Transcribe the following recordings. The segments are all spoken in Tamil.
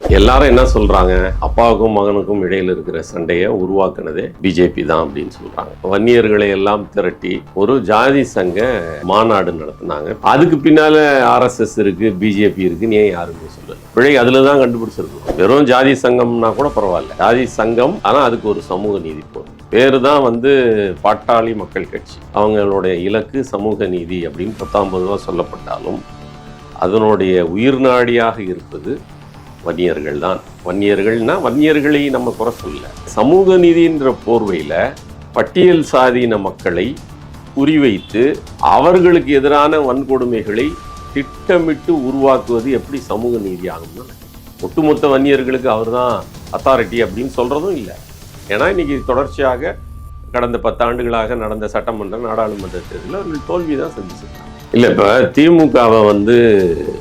எல்லாரும் என்ன சொல்றாங்க? அப்பாவுக்கும் மகனுக்கும் இடையில இருக்கிற சண்டையை உருவாக்குனதே பிஜேபி தான் அப்படின்னு சொல்றாங்க. வன்னியர்களை எல்லாம் திரட்டி ஒரு ஜாதி சங்க மாநாடு நடத்தினாங்க. அதுக்கு பின்னால ஆர்எஸ்எஸ் இருக்கு பிஜேபி இருக்குன்னு ஏன் யாருமே சொல்லல? பிழை அதுல தான் வெறும் ஜாதி சங்கம்னா கூட பரவாயில்ல. ஜாதி சங்கம் ஆனா அதுக்கு ஒரு சமூக நீதி போகும் பேரு தான் வந்து பாட்டாளி மக்கள் கட்சி. அவங்களுடைய இலக்கு சமூக நீதி அப்படின்னு பத்தாம் ரூபா சொல்லப்பட்டாலும் அதனுடைய உயிர் நாடியாக இருப்பது வன்னியர்கள் தான் வன்னியர்கள்னா வன்னியர்களை நம்ம குறை சொல்ல சமூக நீதின்ற போர்வையில் பட்டியல் சாதியின மக்களை குறிவைத்து அவர்களுக்கு எதிரான வன்கொடுமைகளை திட்டமிட்டு உருவாக்குவது எப்படி சமூக நீதி ஆகும்னு ஒட்டுமொத்த வன்னியர்களுக்கு அவர் தான் அத்தாரிட்டி அப்படின்னு சொல்கிறதும் இல்லை. ஏன்னா இன்றைக்கி தொடர்ச்சியாக கடந்த பத்தாண்டுகளாக நடந்த சட்டமன்ற நாடாளுமன்ற தேர்தலில் அவர்கள் தோல்வி தான் சந்திச்சிருக்காங்க. இல்லை இப்போ திமுகவை வந்து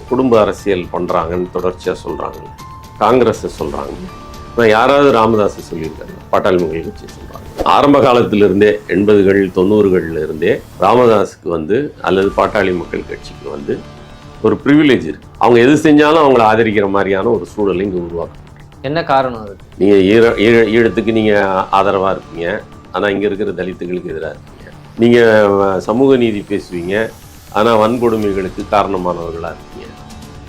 குடும்ப அரசியல் பண்ணுறாங்கன்னு தொடர்ச்சியாக சொல்கிறாங்க காங்கிரஸை சொல்கிறாங்க இப்போ யாராவது ராமதாஸை சொல்லியிருக்காங்க பாட்டாளி மக்கள் கட்சி சொல்கிறாங்க ஆரம்ப காலத்திலிருந்தே எண்பதுகள் தொண்ணூறுகள்ல இருந்தே ராமதாஸுக்கு வந்து அல்லது பாட்டாளி மக்கள் கட்சிக்கு வந்து ஒரு ப்ரிவிலேஜ் இருக்கு. அவங்க எது செஞ்சாலும் அவங்கள ஆதரிக்கிற மாதிரியான ஒரு சூழலை இங்கே உருவாக்கும் என்ன காரணம் அதுக்கு நீங்கள் ஈழ ஈழ ஈழத்துக்கு நீங்கள் ஆதரவாக இருப்பீங்க. ஆனால் இங்கே இருக்கிற தலித்துகளுக்கு எதிராக இருப்பீங்க. நீங்கள் சமூக நீதி பேசுவீங்க. ஆனால் வன்கொடுமைகளுக்கு காரணமானவர்களாக இருக்கீங்க.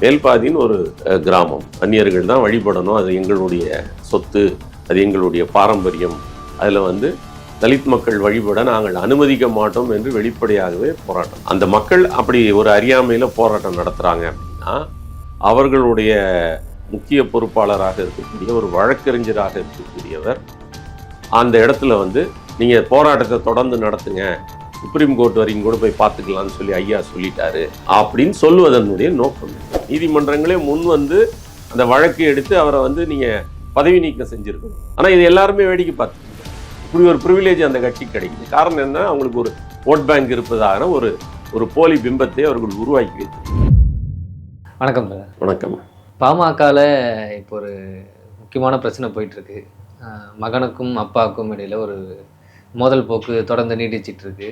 வேல்பாதின்னு ஒரு கிராமம். அந்நியர்கள் தான் வழிபடணும். அது எங்களுடைய சொத்து அது எங்களுடைய பாரம்பரியம். அதில் வந்து தலித் மக்கள் வழிபட நாங்கள் அனுமதிக்க மாட்டோம் என்று வெளிப்படையாகவே போராட்டம். அந்த மக்கள் அப்படி ஒரு அறியாமையில் போராட்டம் நடத்துகிறாங்க அப்படின்னா அவர்களுடைய முக்கிய பொறுப்பாளராக இருக்கக்கூடிய ஒரு வழக்கறிஞராக இருக்கக்கூடியவர் அந்த இடத்துல வந்து நீங்கள் போராட்டத்தை தொடர்ந்து நடத்துங்க. சுப்ரீம் கோர்ட் வரைக்கும் கூட போய் பார்த்துக்கலாம்னு சொல்லி ஐயா சொல்லிட்டாரு அப்படின்னு சொல்லுவதனுடைய நோக்கம். நீதிமன்றங்களே முன் வந்து அந்த வழக்கை எடுத்து அவரை வந்து நீங்கள் பதவி நீக்கம் செஞ்சுருக்கணும். ஆனால் இது எல்லாருமே வேடிக்கை பார்த்துக்கணும் இப்படி ஒரு ப்ரிவிலேஜ் அந்த கட்சிக்கு கிடைக்குது. காரணம் என்ன? அவங்களுக்கு ஒரு ஓட் பேங்க் இருப்பதாக ஒரு ஒரு போலி பிம்பத்தை அவர்கள் உருவாக்கி வைத்து வணக்கம். வணக்கம். பாமகவில் இப்போ ஒரு முக்கியமான பிரச்சனை போயிட்டு இருக்கு அஹ் மகனுக்கும் அப்பாவுக்கும் இடையில ஒரு மோதல் போக்கு தொடர்ந்து நீடிச்சிட்டு இருக்கு.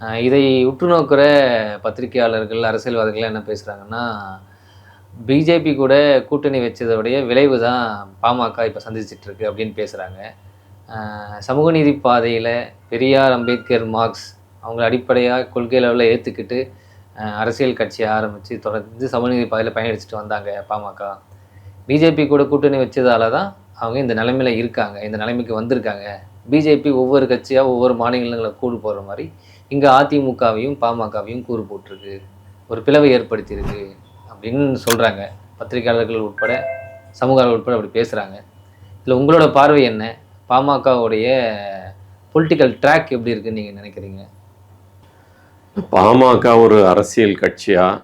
இதை உற்று நோக்கிற பத்திரிகையாளர்கள் அரசியல்வாதிகள் என்ன பேசுகிறாங்கன்னா பிஜேபி கூட கூட்டணி வச்சதோடைய விளைவு தான் பாமக இப்போ சந்திச்சிட்டு இருக்கு அப்படின்னு பேசுகிறாங்க சமூக நீதி பாதையில் பெரியார் அம்பேத்கர் மார்க்ஸ் அவங்கள அடிப்படையாக கொள்கை லெவலில் ஏற்றுக்கிட்டு அரசியல் கட்சியை ஆரம்பித்து தொடர்ந்து சமூக நீதி பாதையில் பயணிச்சுட்டு வந்தாங்க பாமக. பிஜேபி கூட கூட்டணி வச்சதால தான் அவங்க இந்த நிலைமையில் இருக்காங்க இந்த நிலைமைக்கு வந்திருக்காங்க. பிஜேபி ஒவ்வொரு கட்சியாக ஒவ்வொரு மாநிலங்களை கூடு போடுற மாதிரி இங்கே அதிமுகவையும் பாமகவையும் கூறு போட்டிருக்கு. ஒரு பிளவை ஏற்படுத்தியிருக்கு அப்படின்னு சொல்கிறாங்க பத்திரிகையாளர்கள் உட்பட சமூகங்கள் உட்பட அப்படி பேசுகிறாங்க இதில் உங்களோட பார்வை என்ன? பாமகவுடைய பொலிட்டிக்கல் ட்ராக் எப்படி இருக்குன்னு நீங்கள் நினைக்கிறீங்க? பாமக ஒரு அரசியல் கட்சியாக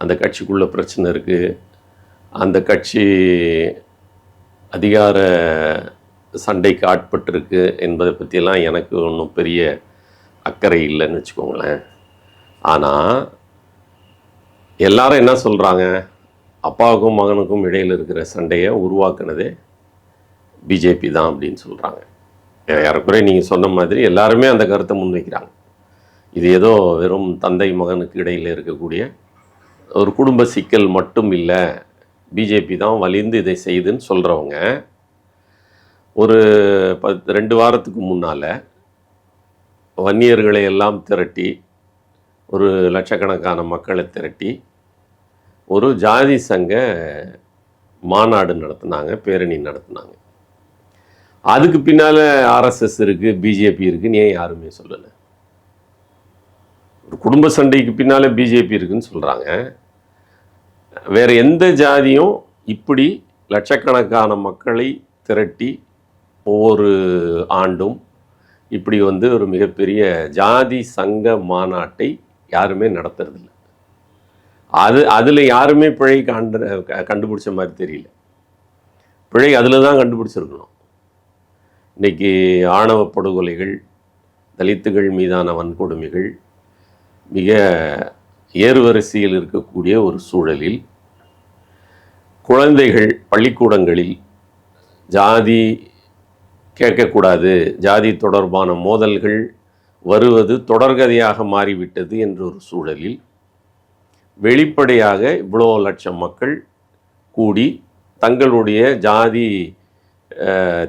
அந்த கட்சிக்குள்ள பிரச்சனை இருக்குது அந்த கட்சி அதிகார சண்டைக்கு ஆட்பட்டிருக்கு என்பதை பற்றியெல்லாம் எனக்கு ஒன்றும் பெரிய அக்கறை இல்லைன்னு வச்சுக்கோங்களேன். ஆனால் எல்லாரும் என்ன சொல்கிறாங்க அப்பாவுக்கும் மகனுக்கும் இடையில் இருக்கிற சண்டையை உருவாக்குனதே பிஜேபி தான் அப்படின்னு சொல்கிறாங்க ஏறக்குறைய நீங்கள் சொன்ன மாதிரி எல்லாருமே அந்த கருத்தை முன்வைக்கிறாங்க. இது ஏதோ வெறும் தந்தை மகனுக்கு இடையில் இருக்கக்கூடிய ஒரு குடும்ப சிக்கல் மட்டும் இல்லை. பிஜேபி தான் வலிந்து இதை செய்துன்னு சொல்கிறவங்க ஒரு பத் ரெண்டு வாரத்துக்கு முன்னால் வன்னியர்களை எல்லாம் திரட்டி ஒரு லட்சக்கணக்கான மக்களை திரட்டி ஒரு ஜாதி சங்க மாநாடு நடத்துனாங்க பேரணி நடத்துனாங்க. அதுக்கு பின்னால் ஆர்எஸ்எஸ் இருக்குது பிஜேபி இருக்குன்னு ஏன் யாருமே சொல்லலை? ஒரு குடும்ப சண்டைக்கு பின்னால் பிஜேபி இருக்குன்னு சொல்கிறாங்க வேறு எந்த ஜாதியும் இப்படி லட்சக்கணக்கான மக்களை திரட்டி ஒவ்வொரு ஆண்டும் இப்படி வந்து ஒரு மிகப்பெரிய ஜாதி சங்க மாநாட்டை யாருமே நடத்துறதில்ல. அது அதில் யாருமே பிழை காண்ட கண்டுபிடிச்ச மாதிரி தெரியல. பிழை அதில் தான் கண்டுபிடிச்சிருக்கணும். இன்னைக்கு ஆணவ படுகொலைகள் தலித்துகள் மீதான வன்கொடுமைகள் மிக ஏறுவரிசையில் இருக்கக்கூடிய ஒரு சூழலில் குழந்தைகள் பள்ளிக்கூடங்களில் ஜாதி கேட்கக்கூடாது. ஜாதி தொடர்பான மோதல்கள் வருவது தொடர்கதையாக மாறிவிட்டது என்ற ஒரு சூழலில் வெளிப்படையாக இவ்வளோ லட்சம் மக்கள் கூடி தங்களுடைய ஜாதி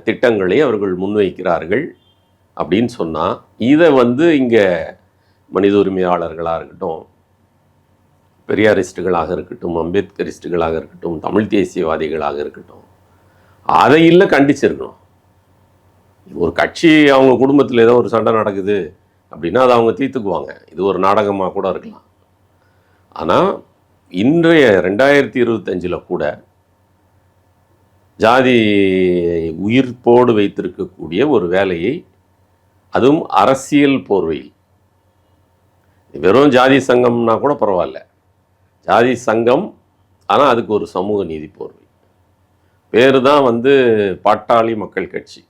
திட்டங்களை அவர்கள் முன்வைக்கிறார்கள் அப்படின்னு சொன்னால் இதை வந்து இங்கே மனித உரிமையாளர்களாக இருக்கட்டும் பெரியாரிஸ்டுகளாக இருக்கட்டும் அம்பேத்கரிஸ்டுகளாக இருக்கட்டும் தமிழ் தேசியவாதிகளாக இருக்கட்டும் அதை இல்லை கண்டிச்சிருக்கணும். ஒரு கட்சி அவங்க குடும்பத்தில் ஏதோ ஒரு சண்டை நடக்குது அப்படின்னா அதை அவங்க தீர்த்துக்குவாங்க. இது ஒரு நாடகமாக கூட இருக்கலாம். ஆனால் இன்றைய ரெண்டாயிரத்தி இருபத்தஞ்சில் கூட ஜாதி உயிர்ப்போடு வைத்திருக்கக்கூடிய ஒரு வேலையை அதுவும் அரசியல் போர்வையில். வெறும் ஜாதி சங்கம்னா கூட பரவாயில்ல. ஜாதி சங்கம் ஆனால் அதுக்கு ஒரு சமூக நீதி போர்வை. பேர் தான் வந்து பாட்டாளி மக்கள் கட்சி.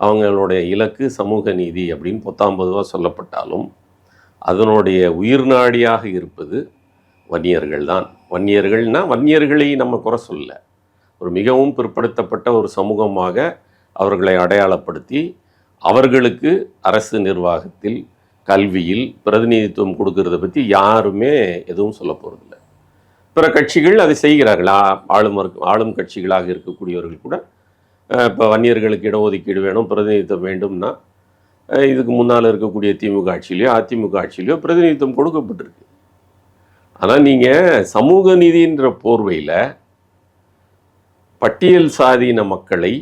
அவங்களுடைய இலக்கு சமூக நீதி அப்படின்னு பத்தாம் பொதுவாக சொல்லப்பட்டாலும் அதனுடைய உயிர்நாடியாக இருப்பது வன்னியர்கள் தான். வன்னியர்கள்னால் வன்னியர்களை நம்ம குறை சொல்ல ஒரு மிகவும் பிற்படுத்தப்பட்ட ஒரு சமூகமாக அவர்களை அடையாளப்படுத்தி அவர்களுக்கு அரசு நிர்வாகத்தில் கல்வியில் பிரதிநிதித்துவம் கொடுக்கறத பற்றி யாருமே எதுவும் சொல்ல போகிறதில்ல பிற கட்சிகள் அதை செய்கிறார்களா. ஆளும் ஆளும் கட்சிகளாக இருக்கக்கூடியவர்கள் கூட இப்போ வன்னியர்களுக்கு இடஒதுக்கீடு வேணும் பிரதிநிதித்துவம் வேண்டும்னா இதுக்கு முன்னால் இருக்கக்கூடிய திமுக ஆட்சியிலையோ அதிமுக ஆட்சியிலையோ பிரதிநிதித்துவம் கொடுக்கப்பட்டிருக்கு. ஆனால் நீங்கள் சமூக நீதின்ற போர்வையில் பட்டியல் சாதியின மக்களை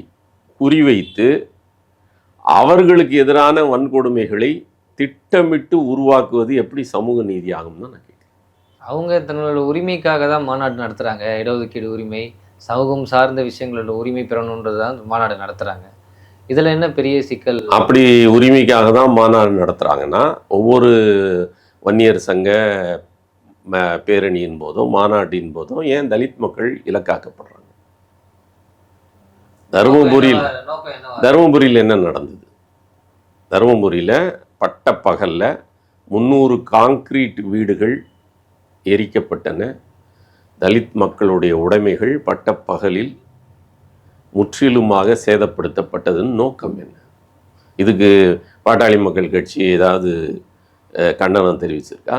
குறிவைத்து அவர்களுக்கு எதிரான வன்கொடுமைகளை திட்டமிட்டு உருவாக்குவது எப்படி சமூக நீதி ஆகும்னு நான் கேட்குறேன். அவங்க தங்களோட உரிமைக்காக தான் மாநாடு நடத்துகிறாங்க இடஒதுக்கீடு உரிமை. சமூகம் சார்ந்த விஷயங்களோட உரிமை பெறணுன்றது தான் மாநாடு நடத்துகிறாங்க இதில் என்ன பெரிய சிக்கல்? அப்படி உரிமைக்காக தான் மாநாடு நடத்துகிறாங்கன்னா ஒவ்வொரு வன்னியர் சங்க பேரணியின் போதும் மாநாட்டின் போதும் ஏன் தலித் மக்கள் இலக்காக்கப்படுறாங்க? தருமபுரியில் தருமபுரியில் என்ன நடந்தது? தருமபுரியில் பட்ட பகல்ல முந்நூறு காங்க்ரீட் வீடுகள் எரிக்கப்பட்டன. தலித் மக்களுடைய உடைமைகள் பட்டப்பகலில் முற்றிலுமாக சேதப்படுத்தப்பட்டதுன்னு நோக்கம் என்ன? இதுக்கு பாட்டாளி மக்கள் கட்சி ஏதாவது கண்டனம் தெரிவிச்சிருக்கா?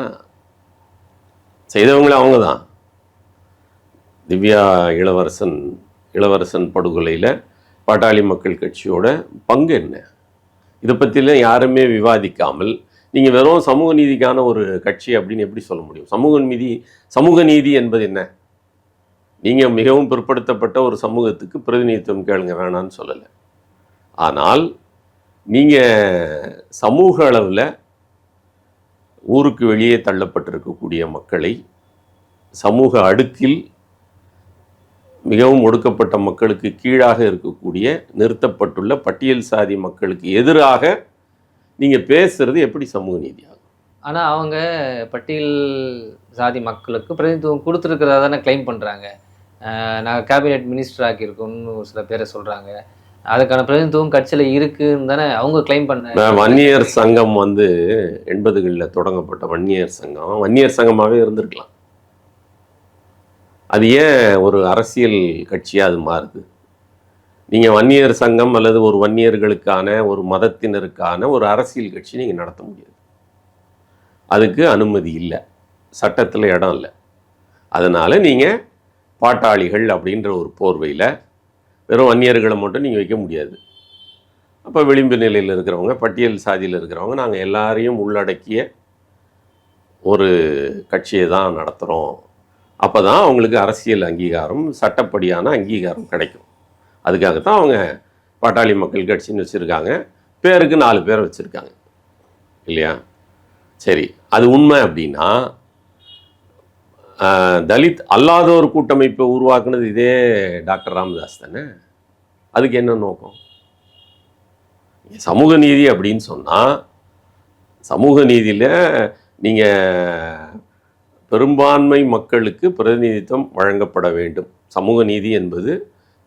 செய்தவங்களே அவங்க தான் திவ்யா இளவரசன் இளவரசன் படுகொலையில் பாட்டாளி மக்கள் கட்சியோட பங்கு என்ன? இதை பற்றிலாம் யாருமே விவாதிக்காமல் நீங்கள் வெறும் சமூக நீதிக்கான ஒரு கட்சி அப்படின்னு எப்படி சொல்ல முடியும்? சமூக நீதி சமூக நீதி என்பது என்ன? நீங்கள் மிகவும் பிற்படுத்தப்பட்ட ஒரு சமூகத்துக்கு பிரதிநிதித்துவம் கேளுங்க வேணான்னு சொல்லலை. ஆனால் நீங்கள் சமூக அளவில் ஊருக்கு வெளியே தள்ளப்பட்டிருக்கக்கூடிய மக்களை சமூக அடுக்கில் மிகவும் ஒடுக்கப்பட்ட மக்களுக்கு கீழாக இருக்கக்கூடிய நிறுத்தப்பட்டுள்ள பட்டியல் சாதி மக்களுக்கு எதிராக நீங்கள் பேசுறது எப்படி சமூக நீதி ஆகும்? ஆனால் அவங்க பட்டியல் சாதி மக்களுக்கு பிரதிநிதித்துவம் கொடுத்துருக்கிறதா தானே கிளைம் பண்ணுறாங்க நாங்கள் கேபினெட் மினிஸ்டர் ஆக்கியிருக்கோம்னு ஒரு சில பேரை சொல்கிறாங்க அதுக்கான பிரதிநிதித்துவம் கட்சியில் இருக்குன்னு தானே அவங்க கிளைம் பண்ண வன்னியர் சங்கம் வந்து எண்பதுகளில் தொடங்கப்பட்ட வன்னியர் சங்கம். வன்னியர் சங்கமாகவே இருந்திருக்கலாம். அது ஏன் ஒரு அரசியல் கட்சியாக அது மாறுது? நீங்கள் வன்னியர் சங்கம் அல்லது ஒரு வன்னியர்களுக்கான ஒரு மதத்தினருக்கான ஒரு அரசியல் கட்சி நீங்கள் நடத்த முடியாது. அதுக்கு அனுமதி இல்லை. சட்டத்தில் இடம் இல்லை. அதனால் நீங்கள் பாட்டாளிகள் அப்படின்ற ஒரு போர்வையில் வெறும் வன்னியர்களை மட்டும் நீங்கள் வைக்க முடியாது. அப்போ விளிம்பு நிலையில் இருக்கிறவங்க பட்டியல் சாதியில் இருக்கிறவங்க நாங்கள் எல்லாரையும் உள்ளடக்கிய ஒரு கட்சியை தான் நடத்துகிறோம் அப்போ தான் அவங்களுக்கு அரசியல் அங்கீகாரம் சட்டப்படியான அங்கீகாரம் கிடைக்கும். அதுக்காகத்தான் அவங்க பாட்டாளி மக்கள் கட்சின்னு வச்சுருக்காங்க. பேருக்கு நாலு பேரை வச்சுருக்காங்க. இல்லையா? சரி அது உண்மை அப்படின்னா தலித் அல்லாத ஒரு கூட்டமைப்பை உருவாக்குனது இதே டாக்டர் ராமதாஸ் தானே? அதுக்கு என்ன நோக்கம்? சமூக நீதி அப்படின்னு சொன்னால் சமூக நீதியில் நீங்கள் பெரும்பான்மை மக்களுக்கு பிரதிநிதித்துவம் வழங்கப்பட வேண்டும். சமூக நீதி என்பது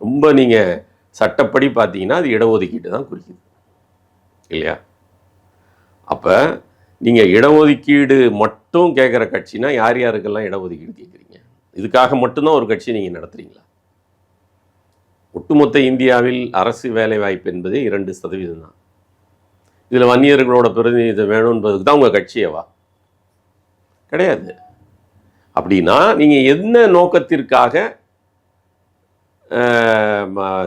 ரொம்ப நீங்கள் சட்டப்படி பார்த்தீங்கன்னா அது இடஒதுக்கீடு தான் குறிக்குது. இல்லையா? அப்போ நீங்கள் இடஒதுக்கீடு மட்டும் கேட்குற கட்சினா யார் யாருக்கெல்லாம் இடஒதுக்கீடு கேட்குறீங்க? இதுக்காக மட்டும்தான் ஒரு கட்சி நீங்கள் நடத்துறீங்களா? ஒட்டுமொத்த இந்தியாவில் அரசு வேலைவாய்ப்பு என்பதே இரண்டு சதவீதம் தான். இதில் வன்னியர்களோட பிரதிநிதித்துவம் வேணும்ன்றதுக்கு தான் உங்கள் கட்சியவா? கிடையாது. அப்படின்னா நீங்கள் என்ன நோக்கத்திற்காக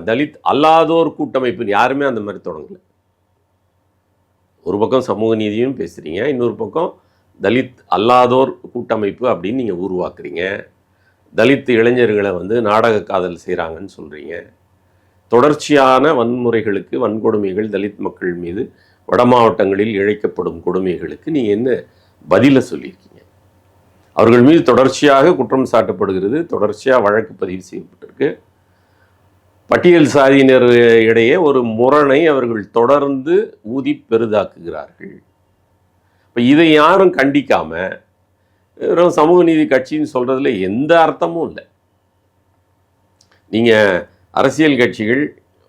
தலித் அல்லாதோர் கூட்டமைப்புன்னு யாருமே அந்த மாதிரி தொடங்கல. ஒரு பக்கம் சமூக நீதியும் பேசுகிறீங்க இன்னொரு பக்கம் தலித் அல்லாதோர் கூட்டமைப்பு அப்படின்னு நீங்கள் உருவாக்குறீங்க. தலித் இளைஞர்களை வந்து நாடக காதல் செய்கிறாங்கன்னு சொல்கிறீங்க தொடர்ச்சியான வன்முறைகளுக்கு வன்கொடுமைகள் தலித் மக்கள் மீது வட மாவட்டங்களில் இழைக்கப்படும் கொடுமைகளுக்கு நீங்கள் என்ன பதிலை சொல்லியிருக்கீங்க? அவர்கள் மீது தொடர்ச்சியாக குற்றம் சாட்டப்படுகிறது தொடர்ச்சியாக வழக்கு பதிவு செய்யப்பட்டிருக்கு. பட்டியல் சாதியினர் இடையே ஒரு முரணை அவர்கள் தொடர்ந்து ஊதி பெரிதாக்குகிறார்கள். இப்போ இதை யாரும் கண்டிக்காம வெறும் சமூக நீதி கட்சின்னு சொல்கிறதுல எந்த அர்த்தமும் இல்லை. நீங்கள் அரசியல் கட்சிகள்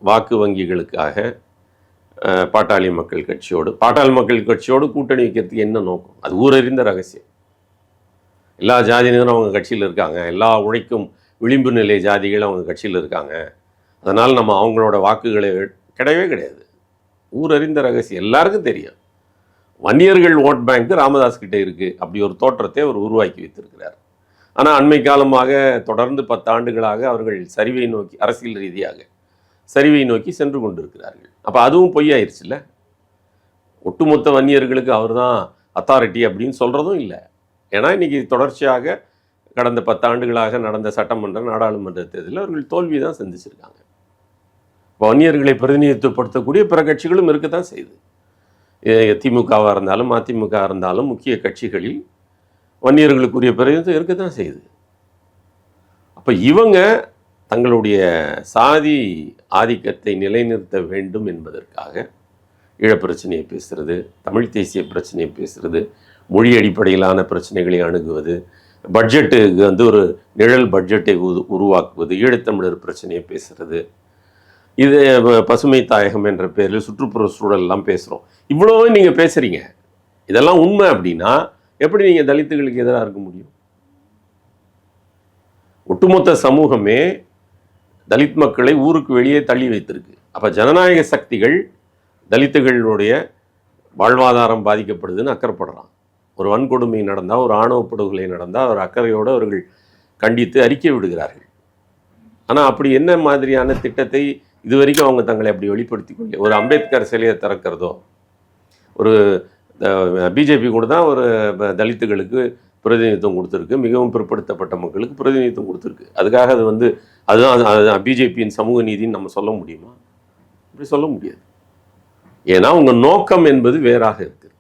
வாக்கு வங்கிகளுக்காக பாட்டாளி மக்கள் கட்சியோடு பாட்டாளி மக்கள் கட்சியோடு கூட்டணி வைக்கிறதுக்கு என்ன நோக்கம்? அது ஊரறிந்த ரகசியம். எல்லா ஜாதியினரும் அவங்க கட்சியில் இருக்காங்க எல்லா உழைக்கும் விளிம்பு நிலை ஜாதிகள் அவங்க கட்சியில் இருக்காங்க. அதனால் நம்ம அவங்களோட வாக்குகளை கிடையவே கிடையாது. ஊரறிந்த ரகசியம் எல்லாருக்கும் தெரியும். வன்னியர்கள் ஓட் பேங்க் ராமதாஸ் கிட்டே இருக்குது அப்படி ஒரு தோற்றத்தை அவர் உருவாக்கி வைத்திருக்கிறார். ஆனால் அண்மை காலமாக தொடர்ந்து பத்து ஆண்டுகளாக அவர்கள் சரிவை நோக்கி அரசியல் ரீதியாக சரிவை நோக்கி சென்று கொண்டிருக்கிறார்கள். அப்போ அதுவும் பொய்யாயிருச்சுல்ல? ஒட்டுமொத்த வன்னியர்களுக்கு அவர் தான் அத்தாரிட்டி அப்படின்னு சொல்கிறதும் இல்லை. ஏன்னா இன்னைக்கு தொடர்ச்சியாக கடந்த பத்து ஆண்டுகளாக நடந்த சட்டமன்ற நாடாளுமன்ற தேர்தலில் அவர்கள் தோல்வி தான் சந்திச்சிருக்காங்க. வன்னியர்களை பிரதிநிதித்துவப்படுத்தக்கூடிய பிற கட்சிகளும் இருக்கத்தான் செய்யுது. திமுகவாக இருந்தாலும் அதிமுக இருந்தாலும் முக்கிய கட்சிகளில் வன்னியர்களுக்குரிய பிரதிநிதித்துவம் இருக்கத்தான் செய்யுது. அப்போ இவங்க தங்களுடைய சாதி ஆதிக்கத்தை நிலைநிறுத்த வேண்டும் என்பதற்காக ஈழப்பிரச்சனையை பேசுகிறது தமிழ் தேசிய பிரச்சனையை பேசுகிறது மொழி அடிப்படையிலான பிரச்சனைகளை அணுகுவது பட்ஜெட்டுக்கு வந்து ஒரு நிழல் பட்ஜெட்டை உரு உருவாக்குவது ஈழத்தமிழர் பிரச்சனையை பேசுகிறது இது பசுமை தாயகம் என்ற பேரில் சுற்றுப்புற சூழல் எல்லாம் பேசுகிறோம் இவ்வளோ நீங்கள் பேசுகிறீங்க இதெல்லாம் உண்மை அப்படின்னா எப்படி நீங்கள் தலித்துகளுக்கு எதிராக இருக்க முடியும்? ஒட்டுமொத்த சமூகமே தலித் மக்களை ஊருக்கு வெளியே தள்ளி வைத்திருக்கு. அப்போ ஜனநாயக சக்திகள் தலித்துகளுடைய வாழ்வாதாரம் பாதிக்கப்படுதுன்னு அக்கறைப்படுறான். ஒரு வன்கொடுமை நடந்தால் ஒரு ஆணவ படுகொலை நடந்தால் ஒரு அக்கறையோடு அவர்கள் கண்டித்து அறிக்கை விடுகிறார்கள். ஆனால் அப்படி என்ன மாதிரியான திட்டத்தை இது வரைக்கும் அவங்க தங்களை அப்படி வெளிப்படுத்தி கொள்ள ஒரு அம்பேத்கர் சிலையை திறக்கிறதோ ஒரு பிஜேபி கூட தான் ஒரு தலித்துகளுக்கு பிரதிநிதித்துவம் கொடுத்துருக்கு. மிகவும் பிற்படுத்தப்பட்ட மக்களுக்கு பிரதிநிதித்துவம் கொடுத்துருக்கு. அதுக்காக அது வந்து அதுதான் பிஜேபியின் சமூக நீதின்னு நம்ம சொல்ல முடியுமா? அப்படி சொல்ல முடியாது. ஏன்னா உங்கள் நோக்கம் என்பது வேறாக இருக்குது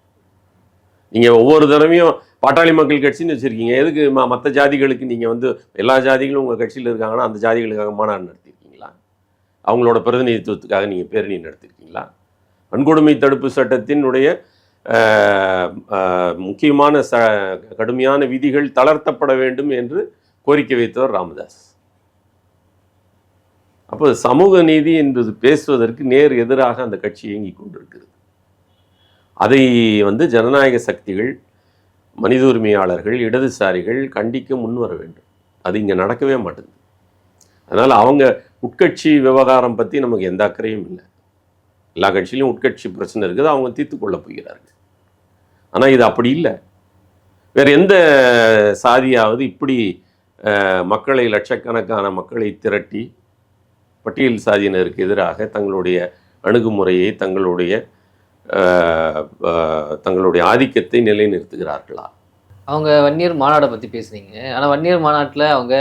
நீங்கள் ஒவ்வொரு தடவையும் பாட்டாளி மக்கள் கட்சின்னு வச்சுருக்கீங்க. எதுக்கு மற்ற ஜாதிகளுக்கு நீங்கள் வந்து எல்லா ஜாதிகளும் உங்கள் கட்சியில் இருக்காங்கன்னா அந்த ஜாதிகளுக்காக மாநாடு நடத்தி அவங்களோட பிரதிநிதித்துவத்துக்காக நீங்கள் பேரணி நடத்திருக்கீங்களா? வன்கொடுமை தடுப்பு சட்டத்தினுடைய முக்கியமான ச கடுமையான விதிகள் தளர்த்தப்பட வேண்டும் என்று கோரிக்கை வைத்தவர் ராமதாஸ். அப்போ சமூக நீதி என்பது பேசுவதற்கு நேர் எதிராக அந்த கட்சி இயங்கி கொண்டிருக்கிறது. அதை வந்து ஜனநாயக சக்திகள் மனித உரிமையாளர்கள் இடதுசாரிகள் கண்டிக்க முன்வர வேண்டும். அது இங்கே நடக்கவே மாட்டேங்குது. அதனால் அவங்க உட்கட்சி விவகாரம் பற்றி நமக்கு எந்த அக்கறையும் இல்லை. எல்லா கட்சியிலும் உட்கட்சி பிரச்சனை இருக்குது அவங்க தீர்த்து கொள்ள போகிறார்கள். ஆனால் இது அப்படி இல்லை. வேற எந்த சாதியாவது இப்படி மக்களை லட்சக்கணக்கான மக்களை திரட்டி பட்டியல் சாதியினருக்கு எதிராக தங்களுடைய அணுகுமுறையை தங்களுடைய தங்களுடைய ஆதிக்கத்தை நிலைநிறுத்துகிறார்களா? அவங்க வன்னியர் மாநாடை பற்றி பேசுனீங்க. ஆனால் வன்னியர் மாநாட்டில் அவங்க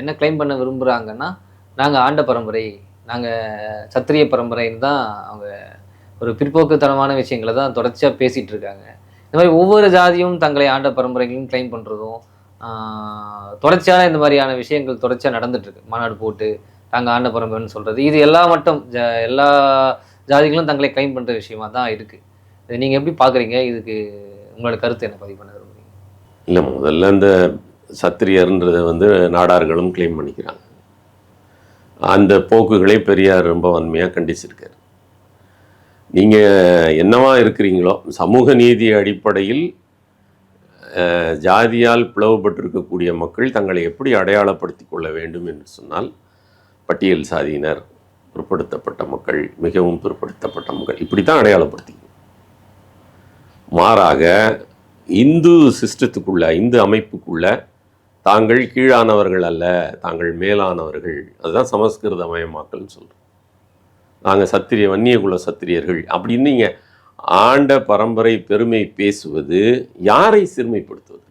என்ன கிளைம் பண்ண விரும்புகிறாங்கன்னா நாங்கள் ஆண்ட பரம்பரை நாங்கள் சத்திரிய பரம்பரைன்னு தான் அவங்க ஒரு பிற்போக்குத்தனமான விஷயங்களை தான் தொடர்ச்சியாக பேசிகிட்டு இருக்காங்க. இந்த மாதிரி ஒவ்வொரு ஜாதியும் தங்களை ஆண்ட பரம்பரைகளையும் கிளைம் பண்ணுறதும் தொடர்ச்சியான இந்த மாதிரியான விஷயங்கள் தொடர்ச்சியாக நடந்துட்டுருக்கு மாநாடு போட்டு நாங்கள் ஆண்ட பரம்பரைன்னு சொல்கிறது இது எல்லா மட்டும் ஜ எல்லா ஜாதிகளும் தங்களை கிளைம் பண்ணுற விஷயமா தான் இருக்குது இதை நீங்கள் எப்படி பார்க்குறீங்க இதுக்கு உங்களோட கருத்து என்ன பதிவு பண்ண இல்லை முதல்ல இந்த சத்திரியர்ன்றதை வந்து நாடார்களும் கிளைம் பண்ணிக்கிறாங்க. அந்த போக்குகளை பெரியார் ரொம்ப வன்மையாக கண்டிச்சிருக்கார். நீங்கள் என்னவா இருக்கிறீங்களோ சமூக நீதி அடிப்படையில் ஜாதியால் பிளவுபட்டிருக்கக்கூடிய மக்கள் தங்களை எப்படி அடையாளப்படுத்தி கொள்ள வேண்டும் என்று சொன்னால் பட்டியல் சாதியினர் பிற்படுத்தப்பட்ட மக்கள் மிகவும் பிற்படுத்தப்பட்ட மக்கள் இப்படி தான் அடையாளப்படுத்திக்கணும். மாறாக இந்து சிஸ்டத்துக்குள்ள இந்து அமைப்புக்குள்ள தாங்கள் கீழானவர்கள் அல்ல தாங்கள் மேலானவர்கள். அதுதான் சமஸ்கிருத மயமாக்கல்னு சொல்கிறோம் நாங்கள் சத்திரிய வன்னியகுல சத்திரியர்கள் அப்படின்னு நீங்கள் ஆண்ட பரம்பரை பெருமை பேசுவது யாரை சிறுமைப்படுத்துவதற்காக?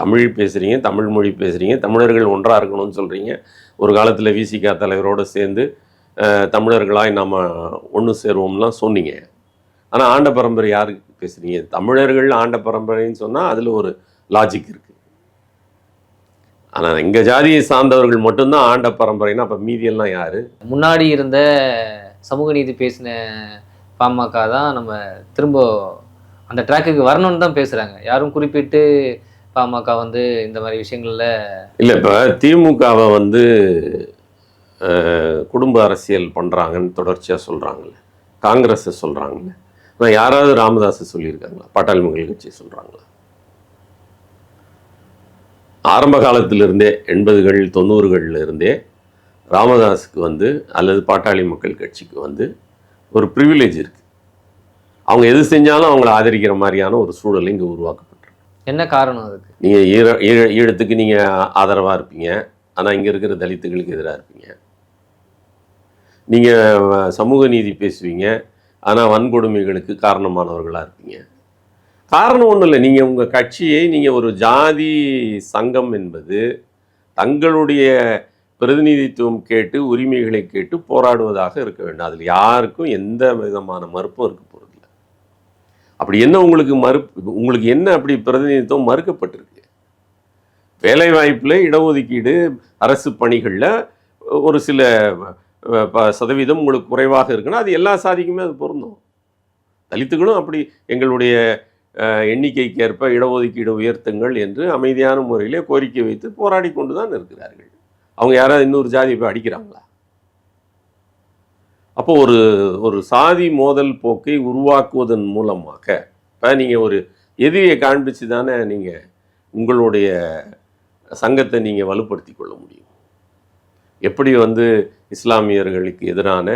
தமிழ் பேசுகிறீங்க தமிழ் மொழி பேசுகிறீங்க தமிழர்கள் ஒன்றாக இருக்கணும்னு சொல்கிறீங்க ஒரு காலத்தில் விசிகா தலைவரோடு சேர்ந்து தமிழர்களாய் நம்ம ஒன்று சேருவோம்லாம் சொன்னீங்க. ஆனால் ஆண்ட பரம்பரை யாருக்கு பேசுகிறீங்க தமிழர்கள் ஆண்ட பரம்பரைன்னு சொன்னால் அதில் ஒரு லாஜிக் இருக்குது ஆனால் எங்கள் ஜாதியை சார்ந்தவர்கள் மட்டும்தான் ஆண்ட பரம்பரைன்னா அப்போ மீதியெல்லாம் யார்? முன்னாடி இருந்த சமூக நீதி பேசின பாமக தான் நம்ம திரும்ப அந்த ட்ராக்குக்கு வரணும்னு தான் பேசுகிறாங்க யாரும் குறிப்பிட்டு பாமக வந்து இந்த மாதிரி விஷயங்கள்ல இல்லை இப்போ திமுகவை வந்து குடும்ப அரசியல் பண்ணுறாங்கன்னு தொடர்ச்சியாக சொல்கிறாங்கல்ல காங்கிரஸை சொல்கிறாங்கல்ல ஆனால் யாராவது ராமதாஸை சொல்லியிருக்காங்களா? பாட்டாளி மக்கள் கட்சி சொல்கிறாங்களா ஆரம்ப காலத்திலிருந்தே எண்பதுகள் தொண்ணூறுகள்ல இருந்தே ராமதாஸுக்கு வந்து அல்லது பாட்டாளி மக்கள் கட்சிக்கு வந்து ஒரு ப்ரிவிலேஜ் இருக்குது அவங்க எது செஞ்சாலும் அவங்கள ஆதரிக்கிற மாதிரியான ஒரு சூழல் இங்கே உருவாக்கப்பட்டிருக்கு. என்ன காரணம் அதுக்கு? நீங்கள் ஈழ ஈழ ஈழத்துக்கு நீங்கள் ஆதரவாக இருப்பீங்க. ஆனால் இங்கே இருக்கிற தலித்துகளுக்கு எதிராக இருப்பீங்க. நீங்கள் சமூக நீதி பேசுவீங்க. ஆனால் வன்கொடுமைகளுக்கு காரணமானவர்களாக இருப்பீங்க. காரணம் ஒன்றும் இல்லை. நீங்கள் உங்கள் கட்சியை நீங்கள் ஒரு ஜாதி சங்கம் என்பது தங்களுடைய பிரதிநிதித்துவம் கேட்டு உரிமைகளை கேட்டு போராடுவதாக இருக்க வேண்டும். அதில் யாருக்கும் எந்த விதமான மறுப்பும் இருக்க போகிறதில்ல அப்படி என்ன உங்களுக்கு மறுப்பு உங்களுக்கு என்ன அப்படி பிரதிநிதித்துவம் மறுக்கப்பட்டிருக்கு? வேலைவாய்ப்பில் இடஒதுக்கீடு அரசு பணிகளில் ஒரு சில சதவீதம் உங்களுக்கு குறைவாக இருக்குன்னா அது எல்லா சாதிக்குமே அது பொருந்தும். தலித்துகளும் அப்படி எங்களுடைய எண்ணிக்கைக்கு ஏற்ப இடஒதுக்கீடு உயர்த்துங்கள் என்று அமைதியான முறையிலே கோரிக்கை வைத்து போராடி கொண்டு தான் இருக்கிறார்கள். அவங்க யாராவது இன்னொரு ஜாதி போய் அடிக்கிறாங்களா? அப்போ ஒரு ஒரு சாதி மோதல் போக்கை உருவாக்குவதன் மூலமாக இப்போ நீங்கள் ஒரு எதிரியை காண்பிச்சு தானே நீங்கள் உங்களுடைய சங்கத்தை நீங்கள் வலுப்படுத்தி கொள்ள முடியும். எப்படி வந்து இஸ்லாமியர்களுக்கு எதிரான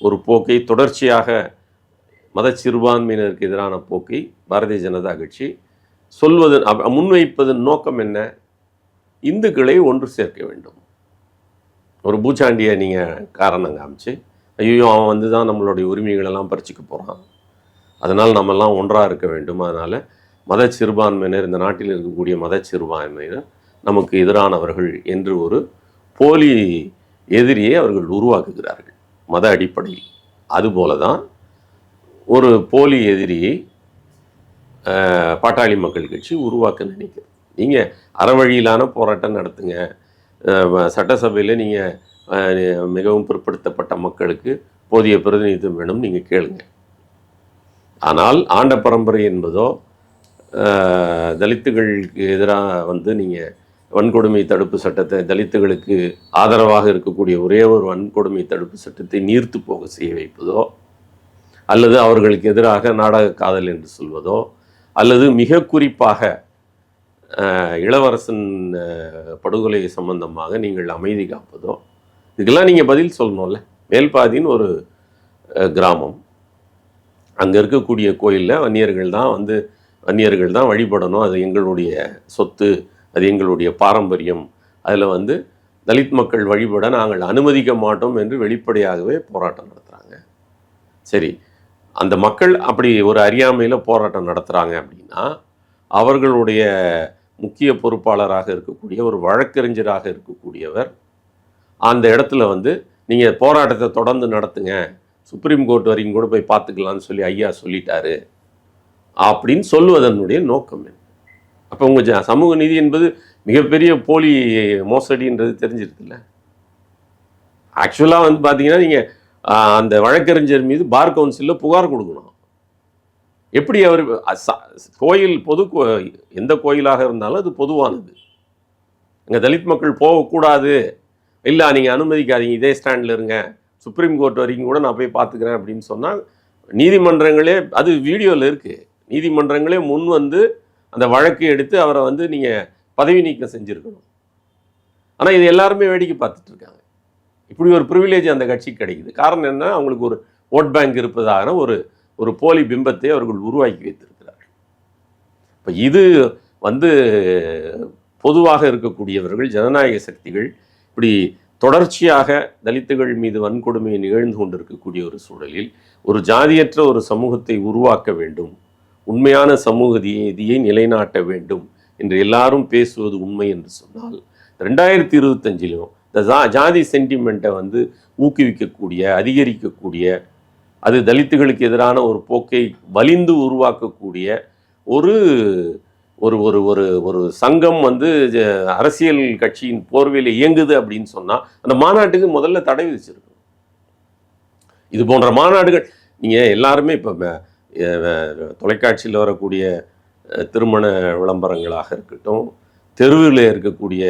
ஒரு போக்கை தொடர்ச்சியாக மத சிறுபான்மையினருக்கு எதிரான போக்கை பாரதிய ஜனதா கட்சி சொல்வது முன்வைப்பதன் நோக்கம் என்ன? இந்துக்களை ஒன்று சேர்க்க வேண்டும். ஒரு பூச்சாண்டியை நீங்கள் காரணம் காமிச்சு ஐயோ அவன் வந்து தான் நம்மளுடைய உரிமைகளெல்லாம் பறிச்சுக்க போகிறான் அதனால் நம்மெல்லாம் ஒன்றாக இருக்க வேண்டும். அதனால் மத சிறுபான்மையினர் இந்த நாட்டில் இருக்கக்கூடிய மத சிறுபான்மையினர் நமக்கு எதிரானவர்கள் என்று ஒரு போலி எதிரியை அவர்கள் உருவாக்குகிறார்கள். மத அடிப்படையில். அதுபோல தான் ஒரு போலி எதிரியை பாட்டாளி மக்கள் கட்சி உருவாக்க நினைக்கிறது. நீங்கள் அறவழியிலான போராட்டம் நடத்துங்க. சட்டசபையில் நீங்கள் மிகவும் பிற்படுத்தப்பட்ட மக்களுக்கு போதிய பிரதிநிதித்துவம் வேணும் நீங்கள் கேளுங்க. ஆனால் ஆண்ட பரம்பரை என்பதோ தலித்துகளுக்கு எதிராக வந்து நீங்கள் வன்கொடுமை தடுப்பு சட்டத்தை தலித்துகளுக்கு ஆதரவாக இருக்கக்கூடிய ஒரே ஒரு வன்கொடுமை தடுப்பு சட்டத்தை நீர்த்து போக செய்ய வைப்பதோ அல்லது அவர்களுக்கு எதிராக நாடக காதல் என்று சொல்வதோ அல்லது மிக குறிப்பாக இளவரசன் படுகொலை சம்பந்தமாக நீங்கள் அமைதி காப்பதோ இதுக்கெல்லாம் நீங்கள் பதில் சொல்லணும்ல. மேல்பாதின்னு ஒரு கிராமம். அங்கே இருக்கக்கூடிய கோயிலில் வன்னியர்கள் தான் வந்து வன்னியர்கள் தான் வழிபடணும். அது எங்களுடைய சொத்து. அது எங்களுடைய பாரம்பரியம். அதில் வந்து தலித் மக்கள் வழிபட நாங்கள் அனுமதிக்க மாட்டோம் என்று வெளிப்படையாகவே போராட்டம் நடத்துகிறாங்க சரி அந்த மக்கள் அப்படி ஒரு அறியாமையில் போராட்டம் நடத்துகிறாங்க அப்படின்னா அவர்களுடைய முக்கிய பொறுப்பாளராக இருக்கக்கூடிய ஒரு வழக்கறிஞராக இருக்கக்கூடியவர் அந்த இடத்துல வந்து நீங்கள் போராட்டத்தை தொடர்ந்து நடத்துங்க சுப்ரீம் கோர்ட் வரைக்கும் கூட போய் பார்த்துக்கலான்னு சொல்லி ஐயா சொல்லிட்டாரு அப்படின்னு சொல்லுவதனுடைய நோக்கம் என்ன? அப்போ உங்கள் ஜ சமூக நீதி என்பது மிகப்பெரிய போலி மோசடின்றது தெரிஞ்சிருக்குல்ல? ஆக்சுவலாக வந்து பார்த்தீங்கன்னா நீங்கள் அந்த வழக்கறிஞர் மீது பார் கவுன்சிலில் புகார் கொடுக்கணும். எப்படி அவர் கோயில் பொது கோ- எந்த கோயிலாக இருந்தாலும் அது பொதுவானது. இங்கே தலித் மக்கள் போகக்கூடாது. இல்லை நீங்கள் அனுமதிக்காதீங்க இதே ஸ்டாண்டில் இருங்க. சுப்ரீம் கோர்ட் வரைக்கும் கூட நான் போய் பார்த்துக்கிறேன் அப்படின்னு சொன்னால் நீதிமன்றங்களே அது வீடியோவில் இருக்குது நீதிமன்றங்களே முன் வந்து அந்த வழக்கு எடுத்து அவரை வந்து நீங்கள் பதவி நீக்கம் செஞ்சுருக்கணும். ஆனால் இது எல்லாருமே வேடிக்கை பார்த்துட்டு இருக்காங்க. இப்படி ஒரு ப்ரிவிலேஜ் அந்த கட்சிக்கு கிடைக்குது. காரணம் என்ன? அவங்களுக்கு ஒரு ஓட் பேங்க் இருப்பதாக ஒரு ஒரு போலி பிம்பத்தை அவர்கள் உருவாக்கி வைத்திருக்கிறார்கள். இப்போ இது வந்து பொதுவாக இருக்கக்கூடியவர்கள் ஜனநாயக சக்திகள் இப்படி தொடர்ச்சியாக தலித்துகள் மீது வன்கொடுமையை நிகழ்ந்து கொண்டிருக்கக்கூடிய ஒரு சூழலில் ஒரு ஜாதியற்ற ஒரு சமூகத்தை உருவாக்க வேண்டும். உண்மையான சமூக நீதியை நிலைநாட்ட வேண்டும் என்று எல்லாரும் பேசுவது உண்மை என்று சொன்னால் ரெண்டாயிரத்தி இருபத்தஞ்சிலும் இந்த ஜா- ஜாதி சென்டிமெண்ட்டை வந்து ஊக்குவிக்கக்கூடிய அதிகரிக்கக்கூடிய அது தலித்துகளுக்கு எதிரான ஒரு போக்கை வலிந்து உருவாக்கக்கூடிய ஒரு ஒரு ஒரு ஒரு ஒரு சங்கம் வந்து அரசியல் கட்சியின் போர்வையில் இயங்குது அப்படின்னு சொன்னால் அந்த மாநாட்டுக்கு முதல்ல தடை விதிச்சிருக்கும் இது போன்ற மாநாடுகள் நீங்கள் எல்லாருமே இப்போ தொலைக்காட்சியில் வரக்கூடிய திருமண விளம்பரங்களாக இருக்கட்டும் தெருவில் இருக்கக்கூடிய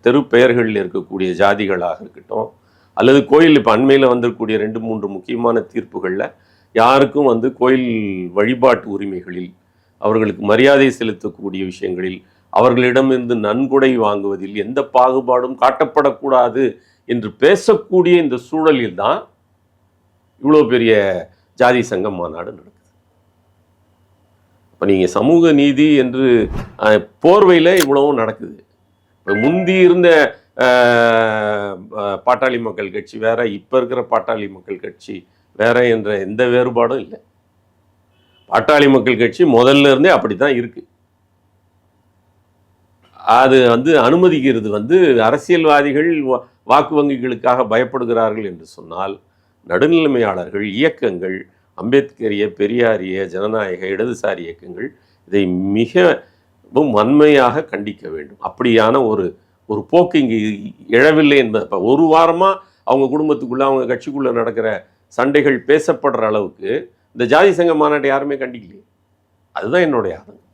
தெரு பெயர்களில் இருக்கக்கூடிய ஜாதிகளாக இருக்கட்டும் அல்லது கோயில் இப்போ அண்மையில் வந்திருக்கக்கூடிய ரெண்டு மூன்று முக்கியமான தீர்ப்புகளில் யாருக்கும் வந்து கோயில் வழிபாட்டு உரிமைகளில் அவர்களுக்கு மரியாதை செலுத்தக்கூடிய விஷயங்களில் அவர்களிடமிருந்து நன்கொடை வாங்குவதில் எந்த பாகுபாடும் காட்டப்படக்கூடாது என்று பேசக்கூடிய இந்த சூழலில் தான் இவ்வளோ பெரிய ஜாதி சங்கம் மாநாடு நடக்கும் இப்போ நீங்கள் சமூக நீதி என்று போர்வையில் இவ்வளவும் நடக்குது. இப்போ முந்தி இருந்த பாட்டாளி மக்கள் கட்சி வேற இப்போ இருக்கிற பாட்டாளி மக்கள் கட்சி வேற என்ற எந்த வேறுபாடும் இல்லை. பாட்டாளி மக்கள் கட்சி முதல்ல இருந்தே அப்படி தான் இருக்கு. அது வந்து அனுமதிக்கிறது வந்து அரசியல்வாதிகள் வா- வாக்கு வங்கிகளுக்காக பயப்படுகிறார்கள் என்று சொன்னால் நடுநிலைமையாளர்கள் இயக்கங்கள் அம்பேத்கரிய பெரியாரிய ஜனநாயக இடதுசாரி இயக்கங்கள் இதை மிகவும் வன்மையாக கண்டிக்க வேண்டும். அப்படியான ஒரு ஒரு போக்கு இங்கே எழவில்லை என்பது இப்போ ஒரு வாரமாக அவங்க குடும்பத்துக்குள்ளே அவங்க கட்சிக்குள்ளே நடக்கிற சண்டைகள் பேசப்படுற அளவுக்கு இந்த ஜாதி சங்க மாநாட்டை யாருமே கண்டிக்கலையே. அதுதான் என்னுடைய ஆதங்கம்.